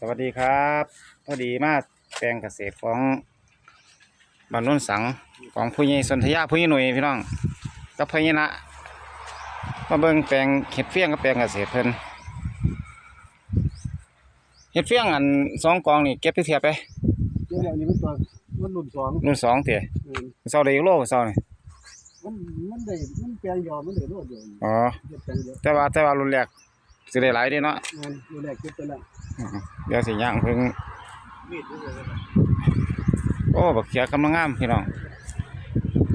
สวัสดีครับพอดีมาแปลงเกษตรของบ้านโนนสังของผู้ใหญ่สนธยาผู้ใหญ่หน่วยพี่น้องกับผู้ใหญ่นะมาเบิ่งแปลงเห็ดเฟี้ยงกับแปลงเกษตรเพิ่นเห็ดเฟี้ยงอันสองกองนี่เก็บไปเทียบไปเดี๋ยวนี้มันตัวมันรุ่นสองรุ่นสองเตี๋ยเออเศร้าได้อีกโลเศร้านี่มันมันได้มันแปลงยอมมันได้รวดเดียวอ๋อเก็บแปลงเดียวแต่ว่าแต่ว่ารุ่นแรก สิได้หลายเด้เนาะงานอยู่แรกเก็บไปแล้วอือเดี๋ยวสิย่างเพิ่งมีดอยู่เลยโอ้บักเขียกำลังงามพี่น้อง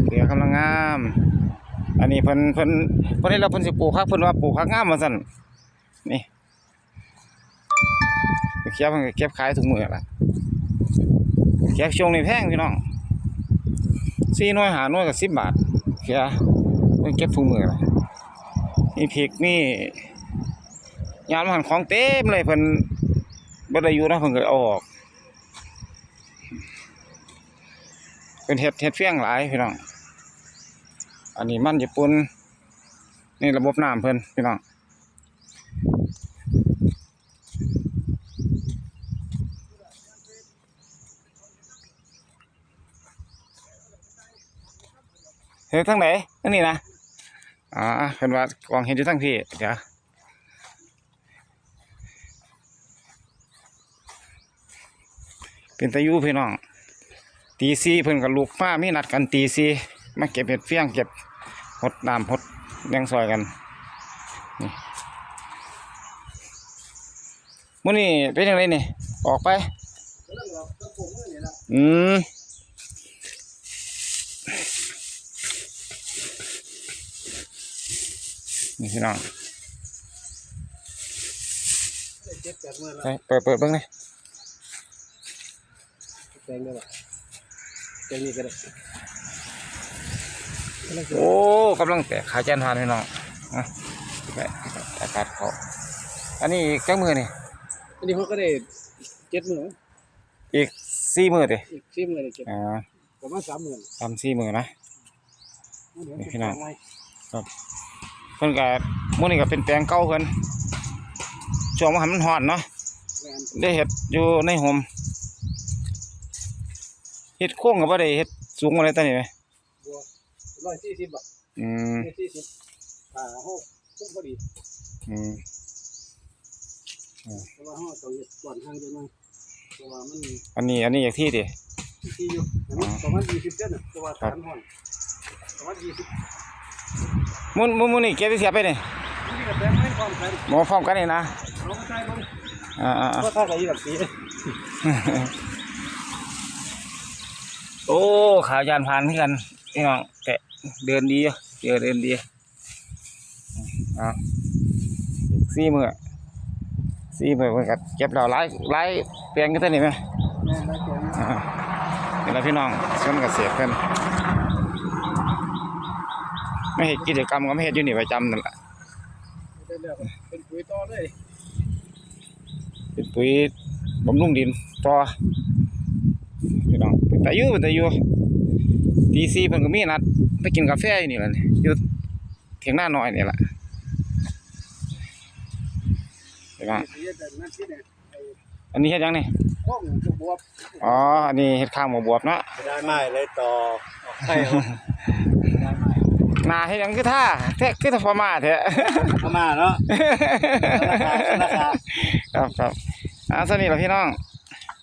เขียกำลังงาม อันนี้เพิ่นเพิ่นเพิ่นได้รับเพิ่นสิปลูกผักเพิ่นว่าปลูกผักงามว่าซั่นนี่บักเขียเพิ่นก็เก็บขายทุกมื้อล่ะบักเขียช่วงนี้แพงพี่น้อง4หน่วย5หน่วยก็10บาทเขียเพิ่นเก็บทุกมื้อล่ะมีพริกมี ยามหันของเต็มเลยเพิ่นบ่ได้อยู่นะเพิ่นก็เอาออกเป็นเห็ดเห็ดเฟี้ยงหลายพี่น้อง อันนี้มันญี่ปุ่นนี่ระบบน้ำเพิ่นพี่น้องเห็ดทั้งไหนอันนี้นะ อ่าเพิ่นว่ากองเห็ดอยู่ทั้งพี่ เดี๋ยว เป็นตะยูพี่น้อง ตีซีเพิ่นกับลูกป้ามีนัดกันตีซีมาเก็บเห็ดเฟี้ยงเก็บหดน้ำหดแดงซอยกันนี่มื้อนี้เป็นยังไงนี่ ออกไปแล้วเราก็ปลูกเมื่อนี่ละอืมนี่พี่น้องได้เก็บจากเมื่อไปละเปิดเปิดเบิ่งเลย แปลงได้ละแปลงนี้ก็ได้กำลังจะโอ้กำลังแตกขาแจนทานพี่น้องอะไปอากาศเขาอันนี้อีกจังมือนี่อันนี้เขาก็ได้เจ็ดหมื่นอีกสี่มือดิอีกสี่หมื่นได้เก็บอ่าประมาณสามหมื่นสามสี่มือนะเดี๋ยวนี่เก็บพี่น้องไว้เพิ่นก็มื้อนี้ก็เป็นแปลงเก่าเพิ่นช่วงว่ามันฮ้อนเนาะงานได้เฮ็ดอยู่ในโฮม เฮ็ดโค้งก็บ่ได้เฮ็ดสูงบ่ได้ตอนนี้ไหมบัวร้อยสี่สิบบาทอืมร้อยสี่สิบอ่าห้องคุ้มพอดีอืมแต่ว่าห้องต้องเก็บก่อนห้างจังหน่อยเพราะว่ามันอันนี้อันนี้อย่างที่ดิที่อยู่อันนี้ประมาณยี่สิบเซนน่ะเพราะว่าฐานห้องประมาณยี่สิบมื้อมื้อมื้อนี้เก็บไปเสียไปนี่นี่ก็แปลงไม่พร้อมกันหมอพร้อมกันนี่นะเราก็ใช้บ้างอ่าๆเพราะถ้ากับยี่กับสี ๆ โอ้ขายานผ่านคือกันพี่น้องแกะเดินดีอยู่เจอเดินดีอะสี่มื้อสี่มื้อเพิ่นก็เก็บแล้วหลายหลายแปลงกันตัวนี้ไหมแม่ได้แกงอ่านี่แหละพี่น้องส่วนเกษตรเพิ่นไม่เห็นกิจกรรมก็ไม่เห็นอยู่นี่ประจำนั่นแหละได้แล้วเป็นปุ๋ยต่อเลยเป็นปุ๋ยบำรุงดินต่อ พี่น้องเป็นตาอยู่เป็นตาอยู่ตีซีเพิ่นก็มีนัด ไปกินกาแฟอยู่นี่แหละนี่อยู่เถียงหน้าน้อยนี่แหละพี่น้องสีแต่นั่นที่เนี่ยไอ้อันนี้เฮ็ดหยังนี่ข้องจะบวบอ๋อ อันนี้เฮ็ดข้างหมูบวบเนาะได้ไม้เลยต่อใช่ครับได้ไม้หน้าเฮ็ดหยังคือท่าแท้คือท่าพม่าแท้เข้ามาเนาะราคาราคาครับครับอ่าสวัสดีล่ะพี่น้อง